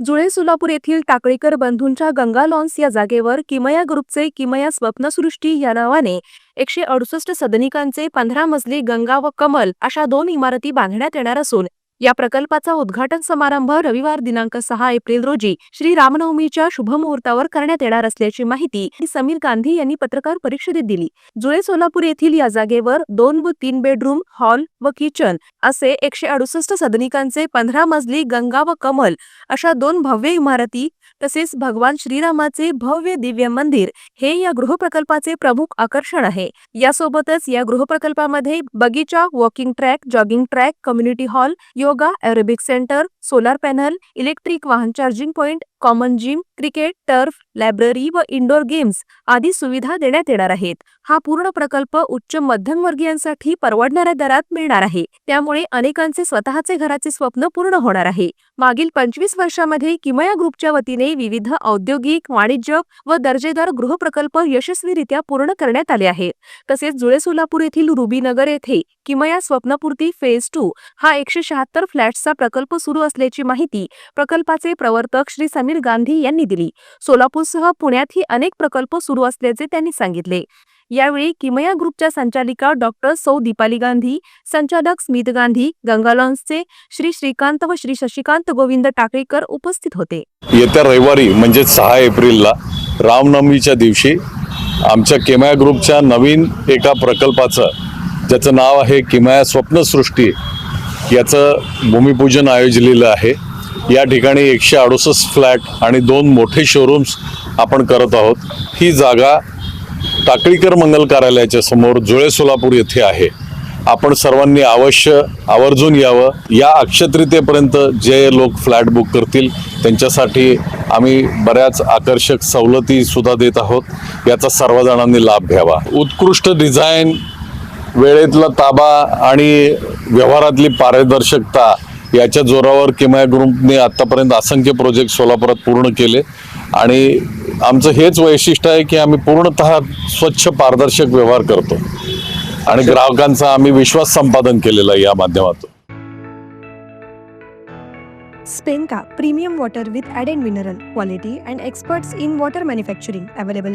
जुळे सोलापूर येथील टाकळीकर बंधूंच्या गंगा लॉन्स या जागेवर किमया ग्रुपचे किमया स्वप्नसृष्टी या नावाने एकशे अडुसष्ट सदनिकांचे पंधरा मजली गंगा व कमल अशा दोन इमारती बांधण्यात येणार असून या प्रकल्पाचा उद्घाटन समारंभ रविवार दिनांक सहा एप्रिल रोजी श्री रामनवमीच्या शुभमुहूर्तावर करण्यात येणार असल्याची माहिती समीर गांधी यांनी पत्रकार परिषदेत दिली. जुळे सोलापूर येथील या जागेवर दोन व तीन बेडरूम हॉल व किचन असे एकशे अडुसष्ट सदनिकांचे पंधरा मजली गंगा व कमल अशा दोन भव्य इमारती तसेच भगवान श्रीरामाचे भव्य दिव्य मंदिर हे या गृहप्रकल्पाचे प्रमुख आकर्षण आहे. यासोबतच या गृहप्रकल्पामध्ये बगीचा walking track jogging track community hall yoga aerobic centre solar panel electric वाहन charging point common gym cricket turf library व इंडोर गेम्स आदी सुविधा देण्यात येणार आहेत. हा पूर्ण प्रकल्प उच्च मध्यमवर्गीयांसाठी परवडणाऱ्या दरात मिळणार आहे. त्यामुळे अनेकांचे स्वतःचे घराचे स्वप्न पूर्ण होणार आहे. मागील पंचवीस वर्षामध्ये किमया ग्रुपच्या वतीने विविध औद्योगिक वाणिज्य व दर्जेदार गृहप्रकल्प यशस्वीरित्या पूर्ण करण्यात आले आहेत. तसेच जुळे सोलापूर येथील रुबीनगर येथे किमया स्वप्नपूर्ती फेज टू हा एकशे शहात्तर फ्लॅट्सचा प्रकल्प सुरू असल्याची माहिती प्रकल्पाचे प्रवर्तक श्री समीर गांधी यांनी दिली. सोलापूर नागपूरसह पुण्यातही अनेक प्रकल्प सुरू असल्याचे त्यांनी सांगितले. यावेळी किमया ग्रुपच्या संचालिका डॉक्टर सौ दीपाली गांधी संचालक स्मित गांधी गंगालॉन्सचे श्री श्रीकांत व श्री शशिकांत गोविंद टाकळीकर उपस्थित होते. येत्या रविवारी म्हणजे सहा एप्रिलला रामनवमीच्या दिवशी आमच्या किमया ग्रुपच्या नवीन एका प्रकल्पाचं ज्याचं नाव आहे किमया स्वप्नसृष्टी याचं भूमिपूजन आयोजलेलं आहे. या ठिकाणी एकशे अडुसष्ट फ्लॅट आणि दोन मोठे शोरूम्स आपण करत आहोत. ही जागा टाकळीकर मंगल कार्यालयाच्या समोर जुळे सोलापूर येथे आहे. आपण सर्वांनी अवश्य आवर्जून यावं. या अक्षत्रितेपर्यंत जे लोक फ्लॅट बुक करतील त्यांच्यासाठी आम्ही बऱ्याच आकर्षक सवलती सुद्धा देत आहोत. याचा सर्वजणांनी लाभ घ्यावा. उत्कृष्ट डिझाईन वेळेतला ताबा आणि व्यवहारातली पारदर्शकता याच्या जोरावर किमया ग्रुपने आत्तापर्यंत असंख्य प्रोजेक्ट सोलापुरात पूर्ण केले. आणि आमचं हेच वैशिष्ट्य आहे की आम्ही पूर्णतः स्वच्छ पारदर्शक व्यवहार करतो. आणि ग्राहकांचा आम्ही विश्वास संपादन केलेला आहे या माध्यमातून. Spenka Premium Water with added mineral quality and experts in water manufacturing available